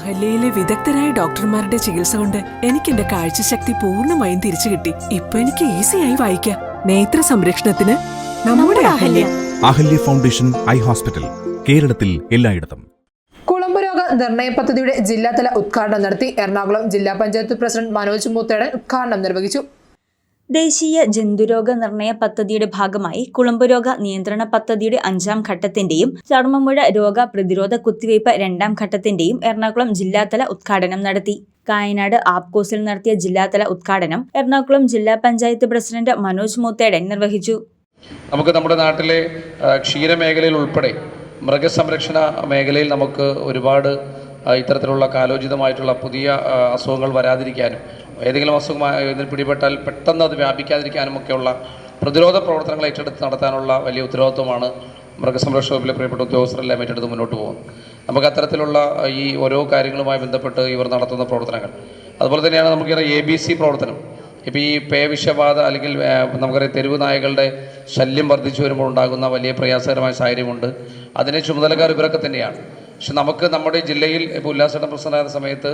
അഹല്യയിലെ വിദഗ്ധരായ ഡോക്ടർമാരുടെ ചികിത്സ കൊണ്ട് എനിക്ക് എന്റെ കാഴ്ചശക്തി പൂർണമായും തിരിച്ചു കിട്ടി. ഇപ്പൊ എനിക്ക് ഈസിയായി വായിക്കാം. നേത്ര സംരക്ഷണത്തിന് നമ്മുടെ Ahalya. Ahalya foundation eye hospital കേരളത്തിൽ എല്ലായിടത്തും. കുളമ്പ് രോഗ നിർണയ പദ്ധതിയുടെ ജില്ലാതല ഉദ്ഘാടനം നടത്തി എറണാകുളം ജില്ലാ പഞ്ചായത്ത് പ്രസിഡന്റ് മനോജ് മൂത്തേടൻ ഉദ്ഘാടനം നിർവഹിച്ചു. ദേശീയ ജന്തുരോഗ നിർണയ പദ്ധതിയുടെ ഭാഗമായി കുളമ്പുരോഗ നിയന്ത്രണ പദ്ധതിയുടെ അഞ്ചാം ഘട്ടത്തിന്റെയും ചർമ്മമുഴ രോഗ പ്രതിരോധ കുത്തിവയ്പ് രണ്ടാം ഘട്ടത്തിന്റെയും എറണാകുളം ജില്ലാതല ഉദ്ഘാടനം നടത്തി. കായനാട് ആപ്കോസിൽ നടത്തിയ ജില്ലാതല ഉദ്ഘാടനം എറണാകുളം ജില്ലാ പഞ്ചായത്ത് പ്രസിഡന്റ് മനോജ് മൂത്തേടൻ നിർവഹിച്ചു. നമുക്ക് നമ്മുടെ നാട്ടിലെ ക്ഷീരമേഖലയിൽ ഉൾപ്പെടെ മൃഗസംരക്ഷണ മേഖലയിൽ നമുക്ക് ഒരുപാട് ഇത്തരത്തിലുള്ള കാലോചിതമായിട്ടുള്ള പുതിയ അസുഖങ്ങൾ വരാതിരിക്കാനും ഏതെങ്കിലും അസുഖമായി ഇതിൽ പിടിപെട്ടാൽ പെട്ടെന്ന് അത് വ്യാപിക്കാതിരിക്കാനും ഒക്കെയുള്ള പ്രതിരോധ പ്രവർത്തനങ്ങൾ ഏറ്റെടുത്ത് നടത്താനുള്ള വലിയ ഉത്തരവാദിത്വമാണ് മൃഗസംരക്ഷണ വകുപ്പിലെ പ്രിയപ്പെട്ട ഉദ്യോഗസ്ഥരെല്ലാം ഏറ്റെടുത്ത് മുന്നോട്ട് പോകുന്നത്. നമുക്ക് അത്തരത്തിലുള്ള ഈ ഓരോ കാര്യങ്ങളുമായി ബന്ധപ്പെട്ട് ഇവർ നടത്തുന്ന പ്രവർത്തനങ്ങൾ. അതുപോലെ തന്നെയാണ് നമുക്കിങ്ങനെ എ ബി സി പ്രവർത്തനം. ഇപ്പോൾ ഈ പേവിഷബാധ അല്ലെങ്കിൽ നമുക്കറിയാം തെരുവ് നായകളുടെ ശല്യം വർദ്ധിച്ചു വരുമ്പോൾ ഉണ്ടാകുന്ന വലിയ പ്രയാസകരമായ സാഹചര്യമുണ്ട്. അതിനെ ചുമതലക്കാർ ഇവരൊക്കെ തന്നെയാണ്. പക്ഷെ നമുക്ക് നമ്മുടെ ജില്ലയിൽ ഇപ്പോൾ ഉല്ലാസേട്ടൻ പ്രസിഡന്റായ സമയത്ത്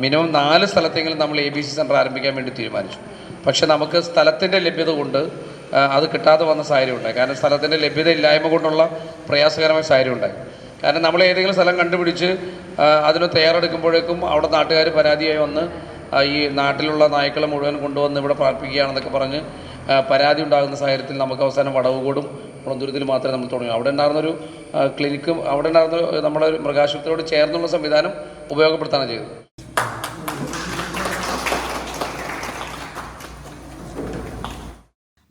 മിനിമം നാല് സ്ഥലത്തെങ്കിലും നമ്മൾ എ ബി സി സെന്റർ ആരംഭിക്കാൻ വേണ്ടി തീരുമാനിച്ചു. പക്ഷെ നമുക്ക് സ്ഥലത്തിന്റെ ലഭ്യത കൊണ്ട് അത് കിട്ടാതെ വന്ന സാഹചര്യം ഉണ്ടായി കാരണം സ്ഥലത്തിന്റെ ലഭ്യത ഇല്ലായ്മ കൊണ്ടുള്ള പ്രയാസകരമായ സാഹചര്യം ഉണ്ടായി കാരണം നമ്മൾ ഏതെങ്കിലും സ്ഥലം കണ്ടുപിടിച്ച് അതിന് തയ്യാറെടുക്കുമ്പോഴേക്കും അവിടെ നാട്ടുകാർ പരാതിയായി വന്ന് ഈ നാട്ടിലുള്ള നായ്ക്കളെ മുഴുവൻ കൊണ്ടുവന്ന് ഇവിടെ പാർപ്പിക്കുകയാണെന്നൊക്കെ പറഞ്ഞ് പരാതി ഉണ്ടാകുന്ന സാഹചര്യത്തിൽ നമുക്ക് അവസാനം വടവുകൂടും കുളന്തൂരത്തിൽ മാത്രമേ നമ്മൾ തുടങ്ങി അവിടെ ഉണ്ടായിരുന്നൊരു ആ, ക്ലിനിക്കും അവിടെ ഉണ്ടായിരുന്ന നമ്മുടെ മൃഗാശുപത്രിയോട് ചേർന്നുള്ള സംവിധാനം ഉപയോഗപ്പെടുത്തുകയാണ് ചെയ്തത്.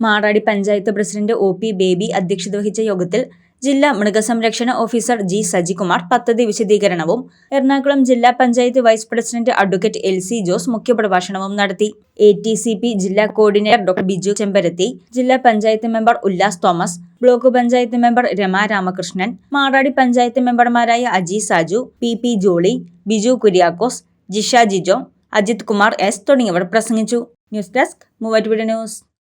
Maradi panchayat president O P Baby അധ്യക്ഷത വഹിച്ച യോഗത്തിൽ ജില്ലാ മൃഗസംരക്ഷണ ഓഫീസർ ജി സജികുമാർ പദ്ധതി വിശദീകരണവും എറണാകുളം ജില്ലാ panchayat vice president advocate L C Jose മുഖ്യപ്രഭാഷണവും നടത്തി. എ ടി സി പി ജില്ലാ കോർഡിനേറ്റർ ഡോക്ടർ ബിജു ചെമ്പരത്തി ജില്ലാ panchayat member Ullas Thomas block panchayat member Rama Ramakrishnan Maradi panchayat മെമ്പർമാരായ Aji Saju P P Jolly Biju Kuriakose Jisha Jijo Ajith Kumar S തുടങ്ങിയവർ പ്രസംഗിച്ചു. News desk Muvattupuzha news.